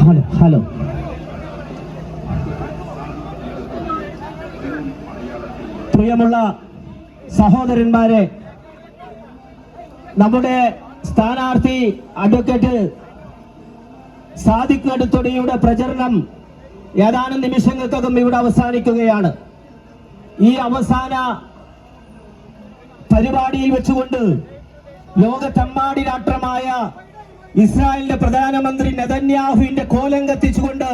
Hello hello പ്രിയമുള്ള സഹോദരന്മാരെ നമ്മുടെ സ്ഥാനാർത്ഥി അഡ്വക്കേറ്റ് സാദിഖ് അടുത്തൊടിയുടെ പ്രചരണം ഏതാനും നിമിഷങ്ങൾക്കകം ഇവിടെ അവസാനിക്കുകയാണ്. ഈ അവസാന പരിപാടിയിൽ വെച്ചുകൊണ്ട് ലോകത്തെമ്മാടി രാഷ്ട്രമായ ഇസ്രായേലിന്റെ പ്രധാനമന്ത്രി നെതന്യാഹുവിന്റെ കോലം കത്തിച്ചുകൊണ്ട്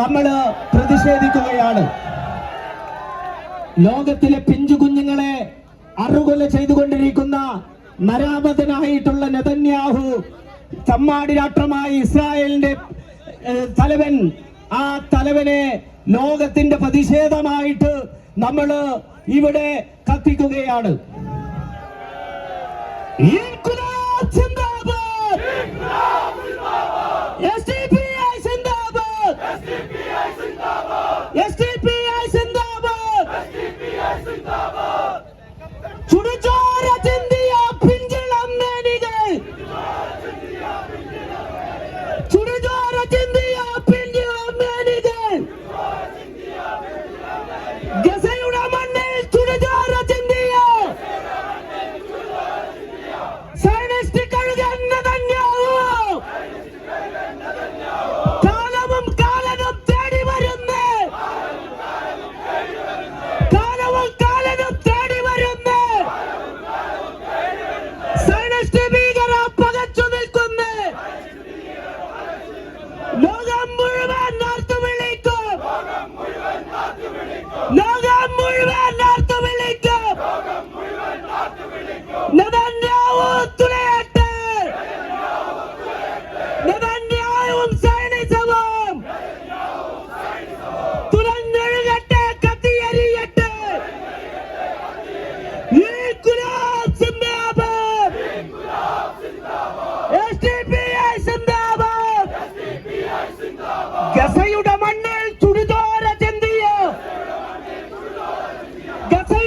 നമ്മൾ പ്രതിഷേധിക്കുകയാണ്. ലോകത്തിലെ പിഞ്ചു കുഞ്ഞുങ്ങളെ അറുകൊല ചെയ്തുകൊണ്ടിരിക്കുന്ന നരാമതനായിട്ടുള്ള നെതന്യാഹു ചമ്മാടി രാഷ്ട്രമായ ഇസ്രായേലിന്റെ തലവൻ ആ തലവനെ ലോകത്തിന്റെ പ്രതിഷേധമായിട്ട് നമ്മൾ ഇവിടെ കത്തിക്കുകയാണ്. いくらだェ ഗസയുടെ മണ്ണിൽ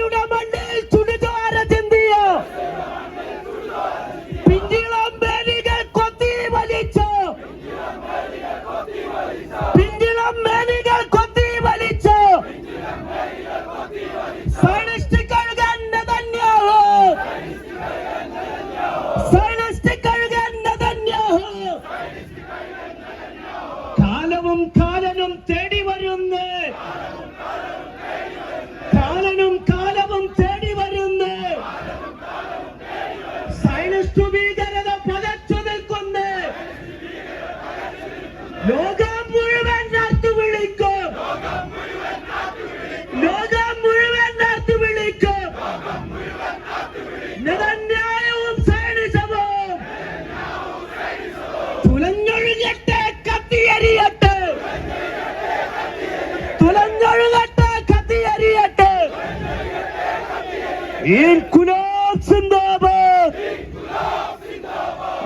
ഇൻകുലാബ് സിന്ദാബാദ്.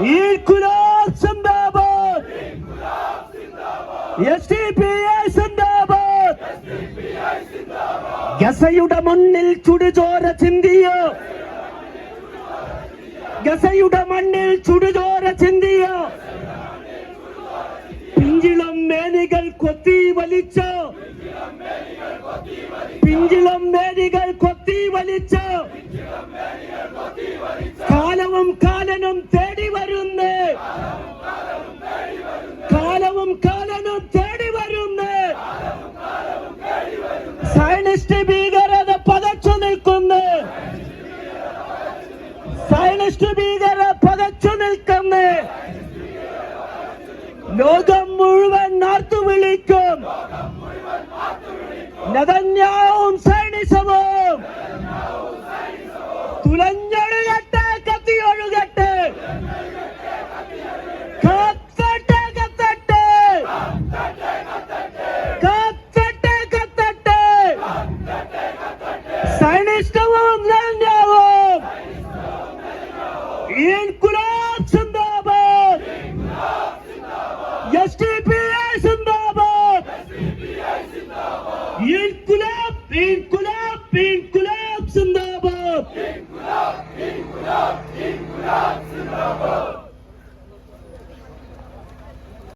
ഇൻകുലാബ് സിന്ദാബാദ്. എസ്ഡിപിഐ സിന്ദാബാദ്. ഗസയുടെ മണ്ണിൽ ചുടുചോര ചിന്തിയ. ഗസയുടെ മണ്ണിൽ ചുടുചോര ചിന്തിയ. പിഞ്ചിളം മേനികൾ കൊത്തി വലിച്ചു. പിഞ്ചിളം മേനികൾ കൊത്തി വലിച്ച് കാലവും കാലനും തേടി വരുന്നേ. കാലവും കാലനും തേടി വരുന്നേ. സൈനിസ്റ്റ് ഭീകരത പതച്ചു നിൽക്കുന്നു. സൈനിസ്റ്റ് ഭീകരത പതച്ചു നിൽക്കുന്നു. ലോകം ഇൻകുലാബ് സിന്ദാബാദ്. എസ് ടി പി ഐ സിന്ദാബാദ്. ഇൻകുലാബ് ഇൻകുലാബ് ഇൻകുലാബ് സിന്ദാബാദ്. ഇൻകുലാബ് ഇൻകുലാബ് ഇൻകുലാബ് സിന്ദാബാദ്